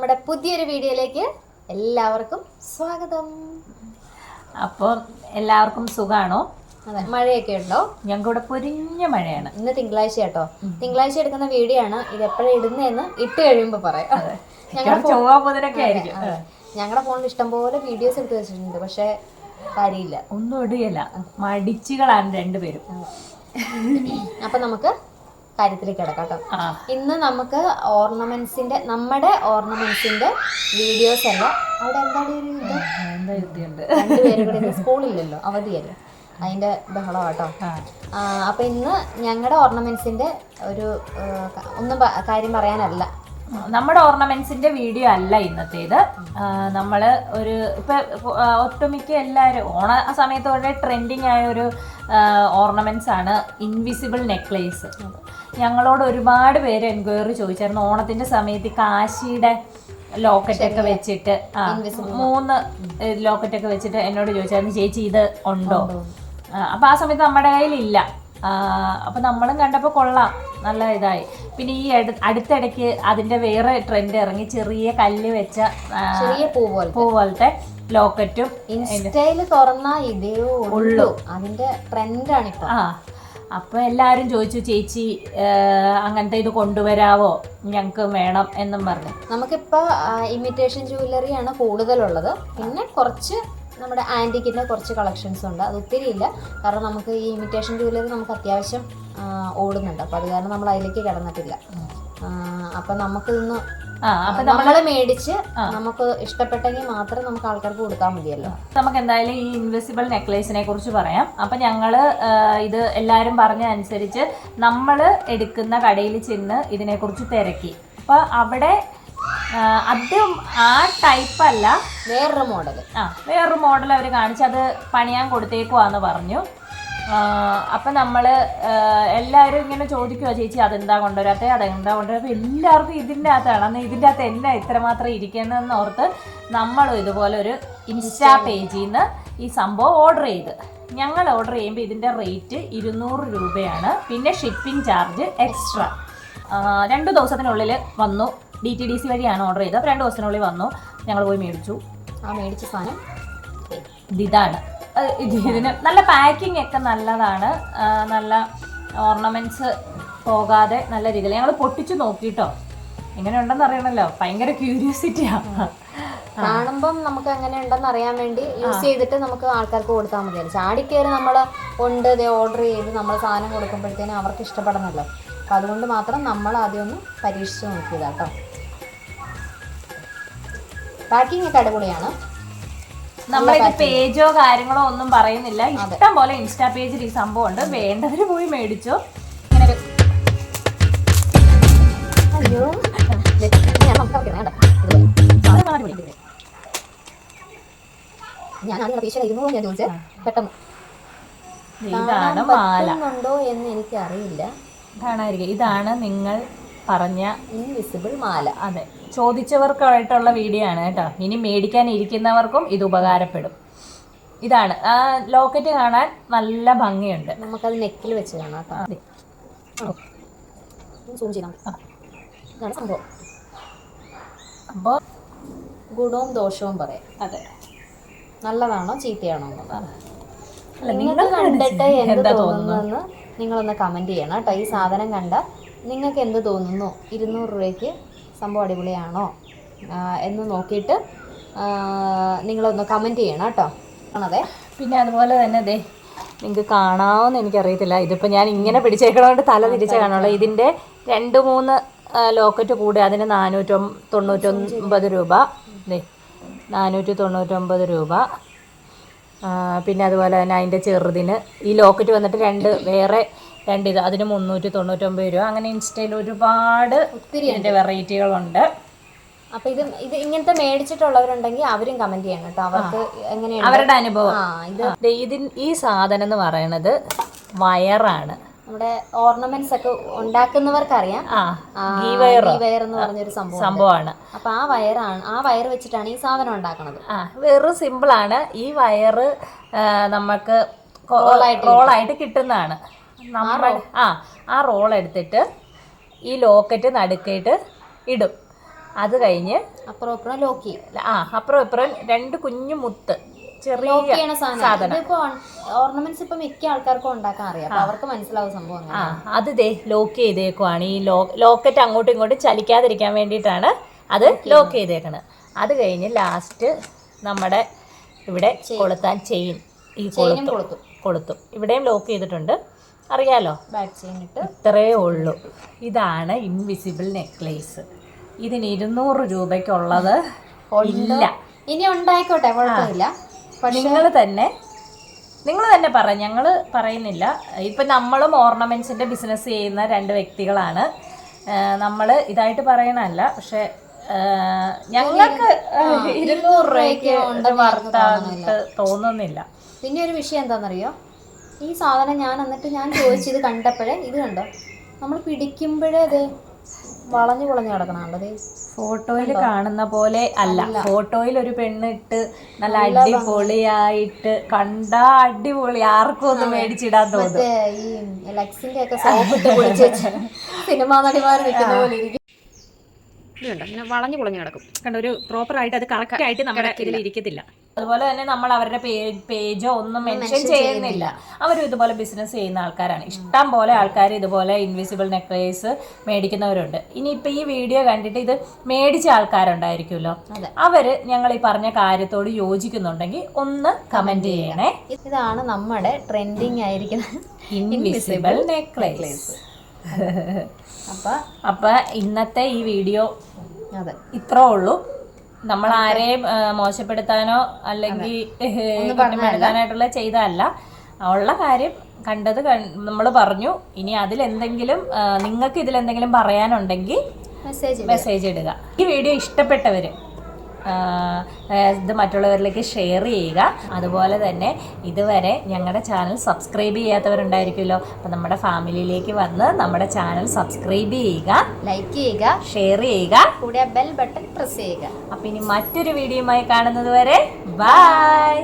നമ്മുടെ പുതിയൊരു വീഡിയോയിലേക്ക് എല്ലാവർക്കും സ്വാഗതം. അപ്പോൾ എല്ലാവർക്കും സുഖാണോ? മഴയൊക്കെ ഉണ്ടോ? ഞങ്ങൾക്ക് ഇവിടെ പൊരിഞ്ഞ മഴയാണ്. ഇന്ന് തിങ്കളാഴ്ച കേട്ടോ. തിങ്കളാഴ്ച എടുക്കുന്ന വീഡിയോ ആണ്. ഇത് എപ്പോഴാണ് ഇടുന്നതെന്ന് ഇട്ട് കഴിയുമ്പോൾ പറയാം. ഞങ്ങളുടെ ഫോണിൽ ഇഷ്ടംപോലെ വീഡിയോസ് എടുത്ത് വെച്ചിട്ടുണ്ട്. പക്ഷേ കാര്യമില്ല. ഒന്നും ഇടുകയല്ല. മടിച്ചുകളാണ് രണ്ടുപേരും. അപ്പൊ നമുക്ക് കാര്യത്തിലേക്ക് കിടക്കാം കേട്ടോ. ഇന്ന് നമുക്ക് ഓർണമെന്റ്സിന്റെ നമ്മുടെ ഓർണമെന്റ്സിന്റെ വീഡിയോസ് അല്ല? അവിടെ എന്താണ് ഒരു ഇത്? എന്താ യുദ്ധിയുണ്ട് രണ്ടുപേരും കൂടെ സ്കൂളില്ലല്ലോ അവധിയല്ലേ? അതിന്റെ ബഹളം കേട്ടോ അപ്പൊ ഇന്ന് ഞങ്ങളുടെ ഓർണമെന്റ്സിന്റെ ഒരു ഒന്നും കാര്യം പറയാനല്ല. നമ്മുടെ ഓർണമെന്റ്സിന്റെ വീഡിയോ അല്ല ഇന്നത്തേത്. നമ്മൾ നമ്മൾ ഒരു ഇപ്പൊ ഒട്ടുമിക്ക എല്ലാവരും ഓണ സമയത്തോടെ ട്രെൻഡിങ് ആയ ഒരു ഓർണമെന്റ്സ് ആണ് ഇൻവിസിബിൾ നെക്ലേസ്. ഞങ്ങളോട് ഒരുപാട് പേര് എൻക്വയറി ചോദിച്ചായിരുന്നു ഓണത്തിന്റെ സമയത്ത് കാശിയുടെ ലോക്കറ്റൊക്കെ വെച്ചിട്ട് ആ മൂന്ന് ലോക്കറ്റൊക്കെ വെച്ചിട്ട് എന്നോട് ചോദിച്ചായിരുന്നു ചേച്ചി ഇത് ഉണ്ടോ? അപ്പൊ ആ സമയത്ത് നമ്മുടെ കയ്യിൽ ഇല്ല. അപ്പൊ നമ്മളും കണ്ടപ്പോൾ കൊള്ളാം. നല്ല ഇതായി. പിന്നെ ഈ അടു- അടുത്തിടയ്ക്ക് അതിന്റെ വേറെ ട്രെൻഡ് ഇറങ്ങി. ചെറിയ കല്ല് വെച്ച ചെറിയ പൂ പോലത്തെ. ലോക്കറ്റും ഇൻസ്റ്റയിൽ തുറന്നാ ഇതേ ഉള്ളൂ. അതിന്റെ ട്രെൻഡാണ് ഇപ്പൊ ആ അപ്പൊ എല്ലാരും ചോദിച്ചു ചേച്ചി അങ്ങനത്തെ ഇത് കൊണ്ടുവരാവോ? ഞങ്ങൾക്ക് വേണം എന്നും പറഞ്ഞു. നമുക്കിപ്പോ ഇമിറ്റേഷൻ ജുവല്ലറി ആണ് കൂടുതലുള്ളത്. പിന്നെ കുറച്ച് നമ്മുടെ ആന്റിക്കിന്റെ കുറച്ച് കളക്ഷൻസ് ഉണ്ട്. അത് ഒത്തിരി ഇല്ല. കാരണം നമുക്ക് ഈ ഇമിറ്റേഷൻ ജുവല്ലറി നമുക്ക് അത്യാവശ്യം ഓടുന്നുണ്ട്. അപ്പോൾ അത് കാരണം നമ്മൾ അതിലേക്ക് കിടന്നിട്ടില്ല അപ്പം നമുക്കിന്ന് നമുക്ക് നമ്മൾ മേടിച്ച് നമുക്ക് ഇഷ്ടപ്പെട്ടെങ്കിൽ മാത്രം നമുക്ക് ആൾക്കാർക്ക് കൊടുക്കാൻ മതിയല്ലോ. നമുക്ക് എന്തായാലും ഈ ഇൻവിസിബിൾ നെക്ലേസിനെ കുറിച്ച് പറയാം. അപ്പൊ ഞങ്ങൾ ഇത് എല്ലാരും പറഞ്ഞ അനുസരിച്ച് നമ്മൾ എടുക്കുന്ന കടയിൽ ചെന്ന് ഇതിനെ കുറിച്ച് തിരക്കി. അപ്പൊ അവിടെ അതും ആ ടൈപ്പ് അല്ല വേറൊരു മോഡൽ ആ വേറൊരു മോഡൽ അവർ കാണിച്ച് അത് പണിയാൻ കൊടുത്തേക്കുവാന്ന് പറഞ്ഞു. അപ്പം നമ്മൾ എല്ലാവരും ഇങ്ങനെ ചോദിക്കുക ചേച്ചി അതെന്താ കൊണ്ടുവരാത്തെ? അതെന്താ കൊണ്ടുവരാത്ത? എല്ലാവർക്കും ഇതിന്റെ അകത്താണ്. അന്ന് ഇതിന്റെ അകത്ത് എന്നാ ഇത്രമാത്രം ഇരിക്കുന്നതെന്ന് ഓർത്ത് നമ്മളും ഇതുപോലെ ഒരു ഇൻസ്റ്റാ പേജിൽ നിന്ന് ഈ സംഭവം ഓർഡർ ചെയ്ത്. ഞങ്ങൾ ഓർഡർ ചെയ്യുമ്പോൾ ഇതിന്റെ റേറ്റ് ഇരുന്നൂറ് രൂപയാണ്. പിന്നെ ഷിപ്പിംഗ് ചാർജ് എക്സ്ട്രാ. രണ്ട് ദിവസത്തിനുള്ളിൽ വന്നു. ഡി ടി ഡി സി വഴിയാണ് ഓർഡർ ചെയ്തത്. അപ്പോൾ രണ്ട് ദിവസത്തിനുള്ളിൽ വന്നു. ഞങ്ങൾ പോയി മേടിച്ചു. ആ മേടിച്ച സാധനം. ഇത് ഇതാണ്. ഇത് ഇതിന് നല്ല പാക്കിംഗ് ഒക്കെ നല്ലതാണ്. നല്ല ഓർണമെന്റ്സ് പോകാതെ നല്ല രീതിയിൽ. ഞങ്ങൾ പൊട്ടിച്ചു നോക്കിട്ടോ. എങ്ങനെ ഉണ്ടെന്ന് അറിയണല്ലോ. ഭയങ്കര ക്യൂരിയോസിറ്റിയാണ് കാണുമ്പം നമുക്ക് എങ്ങനെ ഉണ്ടെന്ന് അറിയാൻ വേണ്ടി യൂസ് ചെയ്തിട്ട് നമുക്ക് ആൾക്കാർക്ക് കൊടുത്താൽ മതിയല്ലോ ചാടിക്കയറി നമ്മൾ ഉണ്ട് ഇത് ഓർഡർ ചെയ്ത് നമ്മൾ സാധനം കൊടുക്കുമ്പോഴത്തേനും അവർക്ക് ഇഷ്ടപ്പെടണമല്ലോ അപ്പം അതുകൊണ്ട് മാത്രം നമ്മൾ ആദ്യം ഒന്ന് പരീക്ഷിച്ച് നോക്കിയതാട്ടോ പാക്കിംഗ് ഒക്കെ അടിപൊളിയാണ്. നമ്മളിത് പേജോ കാര്യങ്ങളോ ഒന്നും പറയുന്നില്ല. ഇഷ്ടം പോലെ ഇൻസ്റ്റാ പേജിൽ ഈ സംഭവം ഉണ്ട് വേണ്ടവര് പോയി മേടിച്ചോ. ഇങ്ങനെ അയ്യോ. ഞാൻ. ഞാൻ ആദ്യം പ്രതീക്ഷ ഇരുന്നൂറ് ഞാൻ ചോദിച്ചത് പെട്ടെന്ന്. എന്ന് കാണാതിരിക്കുക ഇതാണ് നിങ്ങൾ പറഞ്ഞ ഇൻവിസിബിൾ മാല. അതെ. ചോദിച്ചവർക്കായിട്ടുള്ള വീഡിയോ ആണ് കേട്ടോ. ഇനി മേടിക്കാൻ ഇരിക്കുന്നവർക്കും ഇത് ഉപകാരപ്പെടും. ഇതാണ്. ആ ലോക്കറ്റ് കാണാൻ നല്ല ഭംഗിയുണ്ട്. നമുക്കത് നെക്കിൽ വെച്ച് കാണാം സൂം ചെയ്താൽ മതി. ഇതാണ് സംഭവം. അപ്പോൾ ഗുണവും ദോഷവും പറയാം. അതെ. നല്ലതാണോ ചീത്തയാണോ നിങ്ങൾ കണ്ടിട്ട് എന്താ തോന്നുന്നു നിങ്ങളൊന്ന് കമന്റ് ചെയ്യണം കേട്ടോ. ഈ സാധനം കണ്ട നിങ്ങൾക്ക് എന്ത് തോന്നുന്നു? ഇരുന്നൂറ് രൂപയ്ക്ക് സംഭവം അടിപൊളിയാണോ? എന്ന് നോക്കിയിട്ട് നിങ്ങളൊന്ന് കമന്റ് ചെയ്യണം കേട്ടോ. ആണതെ? പിന്നെ അതുപോലെ തന്നെ അതെ നിങ്ങൾക്ക് കാണാമെന്ന് എനിക്കറിയത്തില്ല. ഇതിപ്പോൾ ഞാൻ ഇങ്ങനെ പിടിച്ചേക്കണോണ്ട് തല തിരിച്ച കാണുള്ളൂ. ഇതിന്റെ രണ്ട് മൂന്ന് ലോക്കറ്റ് കൂടെ അതിന് നാനൂറ്റൊ തൊണ്ണൂറ്റൊമ്പത് രൂപ. അതെ നാനൂറ്റി തൊണ്ണൂറ്റൊമ്പത് രൂപ. പിന്നെ അതുപോലെ തന്നെ അതിന്റെ ചെറുതിന് ഈ ലോക്കറ്റ് വന്നിട്ട് രണ്ട് വേറെ രണ്ട് ഇത് അതിന് മുന്നൂറ്റി തൊണ്ണൂറ്റൊമ്പത് രൂപ. അങ്ങനെ ഇൻസ്റ്റയിൽ ഒരുപാട് ഒത്തിരി എന്റെ വെറൈറ്റികളുണ്ട്. അപ്പൊ ഇത് ഇത് ഇങ്ങനത്തെ മേടിച്ചിട്ടുള്ളവരുണ്ടെങ്കിൽ അവരും കമന്റ് ചെയ്യണം കേട്ടോ. അവർക്ക് എങ്ങനെയാണ് അവരുടെ അനുഭവം. ഇത് ഇതിൻ ഈ സാധനം എന്ന് പറയണത് വയറാണ്. നമ്മുടെ ഓർണമെന്റ്സ് ഒക്കെ ഉണ്ടാക്കുന്നവർക്കറിയാം. വയർ എന്ന് പറഞ്ഞൊരു സംഭവം സംഭവമാണ്. അപ്പൊ ആ വയറാണ് ആ വയർ വെച്ചിട്ടാണ് ഈ സാധനം ഉണ്ടാക്കുന്നത് ആ വെറും സിമ്പിളാണ് ഈ വയറ് നമുക്ക് റോളായിട്ട് കിട്ടുന്നതാണ്. നമ്മൾ ആ ആ റോൾ എടുത്തിട്ട് ഈ ലോക്കറ്റ് നടുക്കിയിട്ട് ഇടും. അത് കഴിഞ്ഞ് അപ്പുറം അപ്പുറം ലോക്ക് ചെയ്യും. ആ അപ്പുറം ഇപ്പുറം രണ്ട് കുഞ്ഞു മുത്ത് ചെറിയ സാധനം. ഓർണമെന്റ്സ് ഇപ്പൊ മിക്ക ആൾക്കാർക്കും ഉണ്ടാക്കാൻ അറിയാം. അവർക്ക് മനസ്സിലാവും സംഭവം ആ അത് ദേ ലോക്ക് ചെയ്തേക്കുവാണ്. ഈ ലോക്കറ്റ് അങ്ങോട്ടും ഇങ്ങോട്ടും ചലിക്കാതിരിക്കാൻ വേണ്ടിയിട്ടാണ് അത് ലോക്ക് ചെയ്തേക്കണത്. അത് കഴിഞ്ഞ് ലാസ്റ്റ് നമ്മുടെ ഇവിടെ കൊളുത്താൻ ചെയിൻ ഈ കൊളുത്തും. കൊളുത്തും. കൊളുത്തും. ഇവിടെയും ലോക്ക് ചെയ്തിട്ടുണ്ട്. അറിയാലോ? ബാക്ക് ചെയിൻ ഇട്ട് ഇത്രയേ ഉള്ളൂ. ഇതാണ് ഇൻവിസിബിൾ നെക്ലേസ് ഇതിന് ഇരുന്നൂറ് രൂപയ്ക്കുള്ളത് ഇല്ല. ഇനി ഉണ്ടായിക്കോട്ടെ കുഴപ്പമില്ല. നിങ്ങൾ തന്നെ നിങ്ങൾ തന്നെ പറ ഞങ്ങൾ പറയുന്നില്ല. ഇപ്പം നമ്മളും ഓർണമെന്റ്സിന്റെ ബിസിനസ് ചെയ്യുന്ന രണ്ട് വ്യക്തികളാണ്. നമ്മൾ ഇതായിട്ട് പറയണല്ല പക്ഷെ ഞങ്ങൾക്ക് ഇരുന്നൂറ് രൂപയ്ക്ക് വർത്തായിട്ട് തോന്നുന്നില്ല. പിന്നെ ഒരു വിഷയം എന്താണെന്നറിയോ ഈ സാധനം ഞാൻ എന്നിട്ട് ഞാൻ ചോദിച്ചത് കണ്ടപ്പോഴേ ഇത് കണ്ടോ? നമ്മൾ പിടിക്കുമ്പോഴേ അത് വളഞ്ഞു വളഞ്ഞു കിടക്കണത് ഫോട്ടോയിൽ കാണുന്ന പോലെ അല്ല ഫോട്ടോയിൽ ഒരു പെണ്ണിട്ട് നല്ല അടിപൊളിയായിട്ട് കണ്ട അടിപൊളി. ആർക്കും ഒന്ന് മേടിച്ചിടാൻ തോന്നും ഈ ലക്സിന്റെ ഒക്കെ സോപ്പിട്ട് സിനിമാ നടിമാർ നിൽക്കുന്ന പോലെ ഇരിക്കും. ഇതുണ്ടോ. പിന്നെ വളഞ്ഞു പൊളഞ്ഞു കിടക്കും. കണ്ട ഒരു പ്രോപ്പർ ആയിട്ട് അത് കറക്റ്റ് ആയിട്ട് നമ്മുടെ ഇതിൽ ഇരിക്കത്തില്ല. അതുപോലെ തന്നെ നമ്മൾ അവരുടെ പേജോ ഒന്നും മെൻഷൻ ചെയ്യുന്നില്ല. അവരും ഇതുപോലെ ബിസിനസ് ചെയ്യുന്ന ആൾക്കാരാണ്. ഇഷ്ടം പോലെ ആൾക്കാർ ഇതുപോലെ ഇൻവിസിബിൾ നെക്ലേസ് മേടിക്കുന്നവരുണ്ട്. ഇനിയിപ്പോൾ ഈ വീഡിയോ കണ്ടിട്ട് ഇത് മേടിച്ച ആൾക്കാരുണ്ടായിരിക്കുമല്ലോ. അതെ. അവർ ഞങ്ങൾ ഈ പറഞ്ഞ കാര്യത്തോട് യോജിക്കുന്നുണ്ടെങ്കിൽ ഒന്ന് കമന്റ് ചെയ്യണേ. ഇതാണ് നമ്മുടെ ട്രെൻഡിങ് ആയിരിക്കുന്ന ഇൻവിസിബിൾ നെക്ലേസ് അപ്പൊ അപ്പൊ ഇന്നത്തെ ഈ വീഡിയോ അതെ ഇത്രേ ഉള്ളൂ. നമ്മൾ ആരെയും മോശപ്പെടുത്താനോ അല്ലെങ്കിൽ കുറ്റപ്പെടുത്താനായിട്ടുള്ള ചെയ്തതല്ല. ഉള്ള കാര്യം കണ്ടത് നമ്മൾ പറഞ്ഞു. ഇനി അതിലെന്തെങ്കിലും എന്തെങ്കിലും നിങ്ങൾക്ക് ഇതിലെന്തെങ്കിലും പറയാനുണ്ടെങ്കിൽ മെസ്സേജ് മെസ്സേജ് ഇടുക. ഈ വീഡിയോ ഇഷ്ടപ്പെട്ടവർ ഇത് മറ്റുള്ളവരിലേക്ക് ഷെയർ ചെയ്യുക. അതുപോലെ തന്നെ ഇതുവരെ ഞങ്ങളുടെ ചാനൽ സബ്സ്ക്രൈബ് ചെയ്യാത്തവരുണ്ടായിരിക്കുമല്ലോ. അപ്പം നമ്മുടെ ഫാമിലിയിലേക്ക് വന്ന് നമ്മുടെ ചാനൽ സബ്സ്ക്രൈബ് ചെയ്യുക ലൈക്ക് ചെയ്യുക ഷെയർ ചെയ്യുക. കൂടെ ബെൽ ബട്ടൺ പ്രസ് ചെയ്യുക. അപ്പം ഇനി മറ്റൊരു വീഡിയോയുമായി കാണുന്നത് വരെ ബൈ